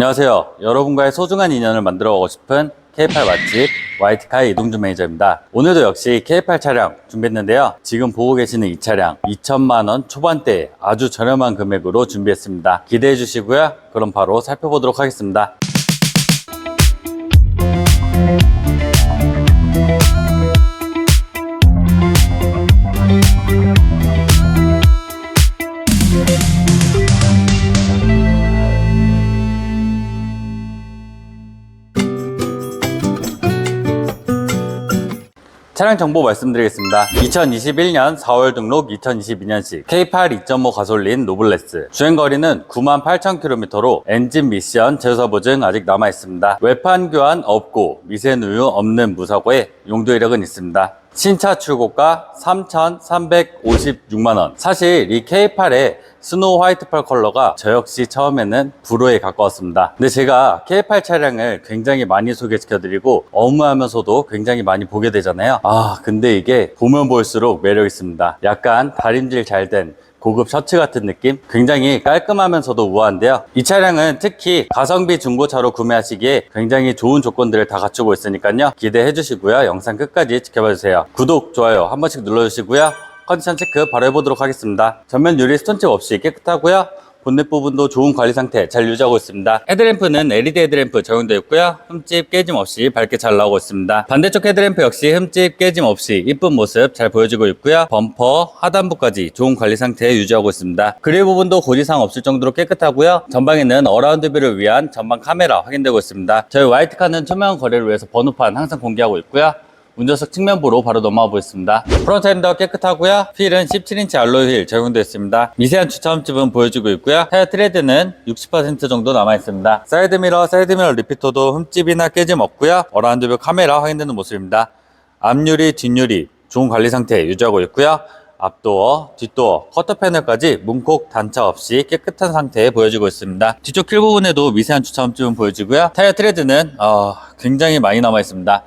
안녕하세요. 여러분과의 소중한 인연을 만들어 가고 싶은 K8 맛집 YT카의 이동준 매니저입니다. 오늘도 역시 K8 차량 준비했는데요. 지금 보고 계시는 이 차량 2천만원 초반대에 아주 저렴한 금액으로 준비했습니다. 기대해 주시고요. 그럼 바로 살펴보도록 하겠습니다. 차량 정보 말씀드리겠습니다. 2021년 4월 등록 2022년식 K8 2.5 가솔린 노블레스 주행거리는 98,000km로 엔진 미션 제조사 보증 아직 남아있습니다. 외판 교환 없고 미세누유 없는 무사고에 용도 이력은 있습니다. 신차 출고가 3,356만원. 사실 이 K8의 스노우 화이트 펄 컬러가 저 역시 처음에는 불호에 가까웠습니다. 근데 제가 K8 차량을 굉장히 많이 소개시켜 드리고 어무하면서도 굉장히 많이 보게 되잖아요. 아, 근데 이게 보면 볼수록 매력 있습니다. 약간 다림질 잘된 고급 셔츠 같은 느낌? 굉장히 깔끔하면서도 우아한데요. 이 차량은 특히 가성비 중고차로 구매하시기에 굉장히 좋은 조건들을 다 갖추고 있으니까요. 기대해 주시고요. 영상 끝까지 지켜봐 주세요. 구독, 좋아요 한 번씩 눌러 주시고요. 컨디션 체크 바로 해보도록 하겠습니다. 전면 유리 스톤칩 없이 깨끗하고요. 본넷 부분도 좋은 관리 상태 잘 유지하고 있습니다. 헤드램프는 LED 헤드램프 적용되어 있고요. 흠집 깨짐 없이 밝게 잘 나오고 있습니다. 반대쪽 헤드램프 역시 흠집 깨짐 없이 이쁜 모습 잘 보여지고 있고요. 범퍼, 하단부까지 좋은 관리 상태 유지하고 있습니다. 그릴 부분도 고지사항 없을 정도로 깨끗하고요. 전방에는 어라운드 뷰를 위한 전방 카메라 확인되고 있습니다. 저희 화이트카는 투명한 거래를 위해서 번호판 항상 공개하고 있고요. 운전석 측면부로 바로 넘어가 보겠습니다. 프론트 엔더 깨끗하고요. 휠은 17인치 알로이 휠 적용되어 있습니다. 미세한 주차음집은 보여주고 있고요. 타이어 트레드는 60% 정도 남아 있습니다. 사이드 미러, 사이드 미러 리피터도 흠집이나 깨짐 없고요. 어라운드 뷰 카메라 확인되는 모습입니다. 앞유리, 뒷유리 좋은 관리 상태 유지하고 있고요. 앞도어, 뒷도어, 커터 패널까지 문콕 단차 없이 깨끗한 상태에 보여지고 있습니다. 뒤쪽 킬 부분에도 미세한 주차음집은 보여지고요. 타이어 트레드는 어, 굉장히 많이 남아 있습니다.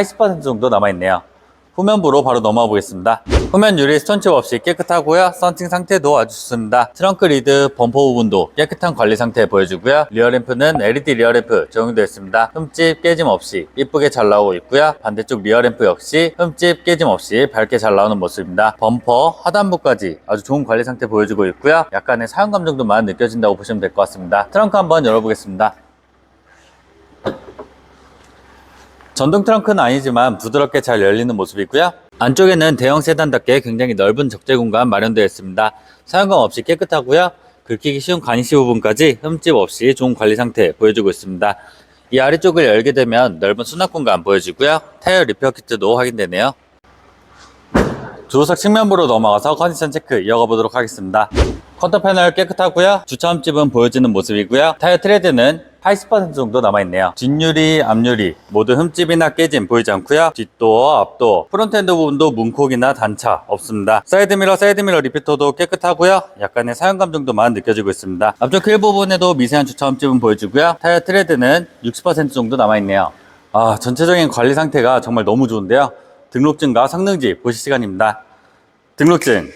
80% 정도 남아있네요. 후면부로 바로 넘어가 보겠습니다. 후면 유리 스톤칩 없이 깨끗하고요. 썬팅 상태도 아주 좋습니다. 트렁크 리드 범퍼 부분도 깨끗한 관리 상태 보여주고요. 리어램프는 LED 리어램프 적용되어 있습니다. 흠집 깨짐 없이 이쁘게 잘 나오고 있고요. 반대쪽 리어램프 역시 흠집 깨짐 없이 밝게 잘 나오는 모습입니다. 범퍼 하단부까지 아주 좋은 관리 상태 보여주고 있고요. 약간의 사용감 정도만 느껴진다고 보시면 될 것 같습니다. 트렁크 한번 열어보겠습니다. 전동 트렁크는 아니지만 부드럽게 잘 열리는 모습이고요. 안쪽에는 대형 세단답게 굉장히 넓은 적재 공간 마련되어 있습니다. 사용감 없이 깨끗하고요. 긁히기 쉬운 가니시 부분까지 흠집 없이 좋은 관리 상태 보여주고 있습니다. 이 아래쪽을 열게 되면 넓은 수납 공간 보여지고요. 타이어 리페어 키트도 확인되네요. 조수석 측면부로 넘어가서 컨디션 체크 이어가 보도록 하겠습니다. 컨터 패널 깨끗하고요. 주차 흠집은 보여지는 모습이고요. 타이어 트레드는 80% 정도 남아있네요. 뒷유리, 앞유리 모두 흠집이나 깨짐 보이지 않고요. 뒷도어, 앞도어, 프론트엔드 부분도 문콕이나 단차 없습니다. 사이드미러, 사이드미러 리피터도 깨끗하고요. 약간의 사용감 정도만 느껴지고 있습니다. 앞쪽 휠 부분에도 미세한 주차 흠집은 보여지고요. 타이어 트레드는 60% 정도 남아있네요. 아, 전체적인 관리 상태가 정말 너무 좋은데요. 등록증과 성능지 보실 시간입니다. 등록증.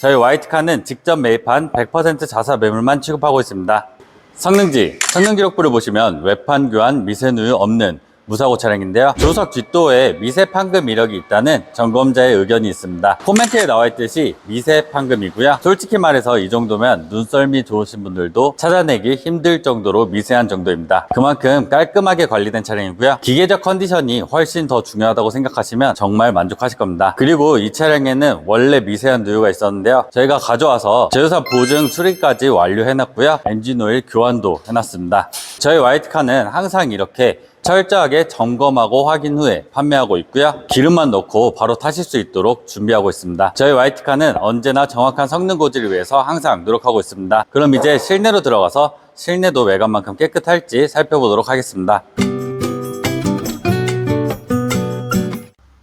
저희 화이트카는 직접 매입한 100% 자사 매물만 취급하고 있습니다. 성능지, 성능기록부를 보시면 외판 교환 미세누유 없는 무사고 차량인데요. 조석 뒷도에 미세 판금 이력이 있다는 점검자의 의견이 있습니다. 코멘트에 나와 있듯이 미세 판금이고요. 솔직히 말해서 이 정도면 눈썰미 좋으신 분들도 찾아내기 힘들 정도로 미세한 정도입니다. 그만큼 깔끔하게 관리된 차량이고요. 기계적 컨디션이 훨씬 더 중요하다고 생각하시면 정말 만족하실 겁니다. 그리고 이 차량에는 원래 미세한 누유가 있었는데요. 저희가 가져와서 제조사 보증 수리까지 완료해놨고요. 엔진오일 교환도 해놨습니다. 저희 화이트카는 항상 이렇게 철저하게 점검하고 확인 후에 판매하고 있고요. 기름만 넣고 바로 타실 수 있도록 준비하고 있습니다. 저희 화이트카는 언제나 정확한 성능 고지를 위해서 항상 노력하고 있습니다. 그럼 이제 실내로 들어가서 실내도 외관만큼 깨끗할지 살펴보도록 하겠습니다.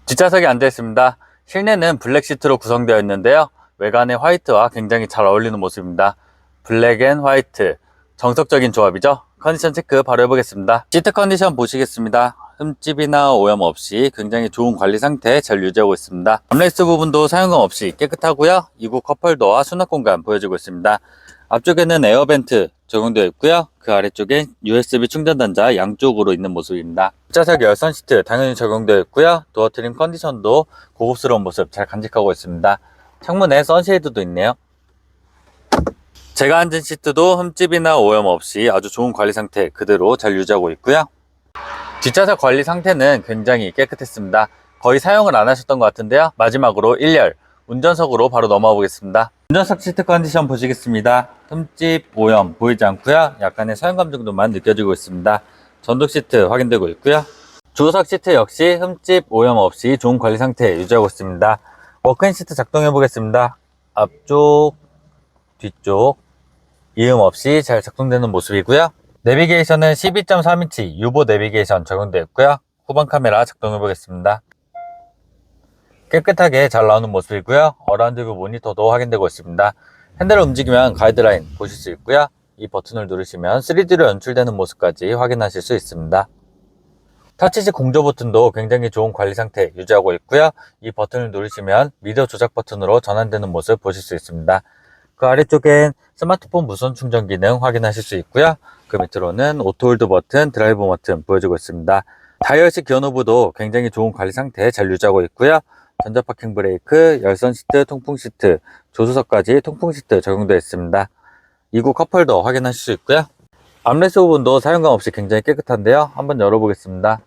뒷좌석이 앉아 있습니다. 실내는 블랙 시트로 구성되어 있는데요. 외관의 화이트와 굉장히 잘 어울리는 모습입니다. 블랙 앤 화이트. 정석적인 조합이죠. 컨디션 체크 바로 해보겠습니다. 시트 컨디션 보시겠습니다. 흠집이나 오염 없이 굉장히 좋은 관리 상태 잘 유지하고 있습니다. 암레스트 부분도 사용감 없이 깨끗하고요. 이구 컵홀더와 수납 공간 보여지고 있습니다. 앞쪽에는 에어벤트 적용되어 있고요. 그 아래쪽엔 USB 충전 단자 양쪽으로 있는 모습입니다. 뒷좌석 열선 시트 당연히 적용되어 있고요. 도어 트림 컨디션도 고급스러운 모습 잘 간직하고 있습니다. 창문에 선쉐이드도 있네요. 제가 앉은 시트도 흠집이나 오염 없이 아주 좋은 관리 상태 그대로 잘 유지하고 있고요. 뒷좌석 관리 상태는 굉장히 깨끗했습니다. 거의 사용을 안 하셨던 것 같은데요. 마지막으로 1열 운전석으로 바로 넘어가 보겠습니다. 운전석 시트 컨디션 보시겠습니다. 흠집, 오염 보이지 않고요. 약간의 사용감 정도만 느껴지고 있습니다. 전동 시트 확인되고 있고요. 조석 시트 역시 흠집, 오염 없이 좋은 관리 상태 유지하고 있습니다. 워크인 시트 작동해 보겠습니다. 앞쪽, 뒤쪽 이음 없이 잘 작동되는 모습이고요. 내비게이션은 12.3인치 유보 내비게이션 적용되어 있고요. 후방 카메라 작동해 보겠습니다. 깨끗하게 잘 나오는 모습이고요. 어라운드 뷰 모니터도 확인되고 있습니다. 핸들을 움직이면 가이드라인 보실 수 있고요. 이 버튼을 누르시면 3D로 연출되는 모습까지 확인하실 수 있습니다. 터치식 공조 버튼도 굉장히 좋은 관리 상태 유지하고 있고요. 이 버튼을 누르시면 미디어 조작 버튼으로 전환되는 모습 보실 수 있습니다. 그 아래쪽엔 스마트폰 무선 충전 기능 확인하실 수 있고요. 그 밑으로는 오토홀드 버튼, 드라이브 버튼 보여주고 있습니다. 다이얼식 기어 노브도 굉장히 좋은 관리 상태 잘 유지하고 있고요. 전자 파킹 브레이크, 열선 시트, 통풍 시트, 조수석까지 통풍 시트 적용되어 있습니다. 이구 컵홀더 확인하실 수 있고요. 암레스 부분도 사용감 없이 굉장히 깨끗한데요. 한번 열어보겠습니다.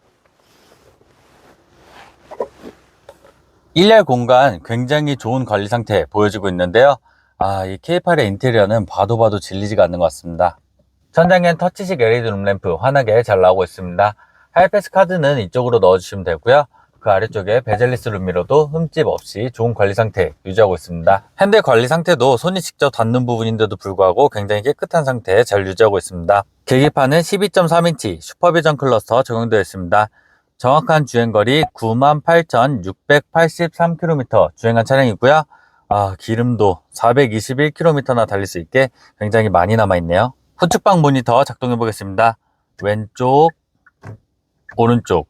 1열 공간 굉장히 좋은 관리 상태 보여지고 있는데요. 아, 이 K8의 인테리어는 봐도 봐도 질리지가 않는 것 같습니다. 천장엔 터치식 LED 룸램프 환하게 잘 나오고 있습니다. 하이패스 카드는 이쪽으로 넣어주시면 되고요. 그 아래쪽에 베젤리스 룸미러도 흠집 없이 좋은 관리 상태 유지하고 있습니다. 핸들 관리 상태도 손이 직접 닿는 부분인데도 불구하고 굉장히 깨끗한 상태 잘 유지하고 있습니다. 계기판은 12.3인치 슈퍼비전 클러스터 적용되어 있습니다. 정확한 주행거리 98,683km 주행한 차량이고요. 아, 기름도 421km나 달릴 수 있게 굉장히 많이 남아있네요. 후측방 모니터 작동해 보겠습니다. 왼쪽, 오른쪽,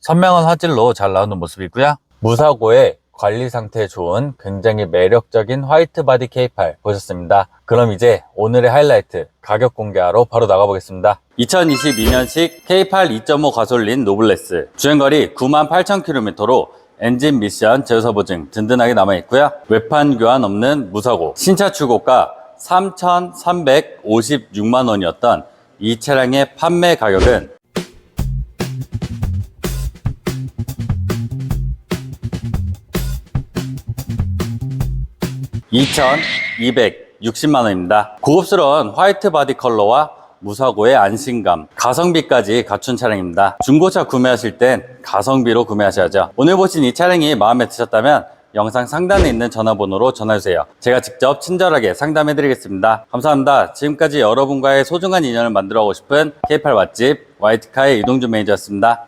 선명한 화질로 잘 나오는 모습이고요. 무사고의 관리 상태 좋은 굉장히 매력적인 화이트 바디 K8 보셨습니다. 그럼 이제 오늘의 하이라이트 가격 공개하러 바로 나가보겠습니다. 2022년식 K8 2.5 가솔린 노블레스 주행거리 98,000km로 엔진 미션 제조사 보증 든든하게 남아있고요. 외판 교환 없는 무사고 신차 출고가 3,356만 원이었던 이 차량의 판매 가격은 2,260만 원입니다. 고급스러운 화이트 바디 컬러와 무사고의 안심감, 가성비까지 갖춘 차량입니다. 중고차 구매하실 땐 가성비로 구매하셔야죠. 오늘 보신 이 차량이 마음에 드셨다면 영상 상단에 있는 전화번호로 전화주세요. 제가 직접 친절하게 상담해드리겠습니다. 감사합니다. 지금까지 여러분과의 소중한 인연을 만들어 오고 싶은 K8 맛집 화이트카의 이동준 매니저였습니다.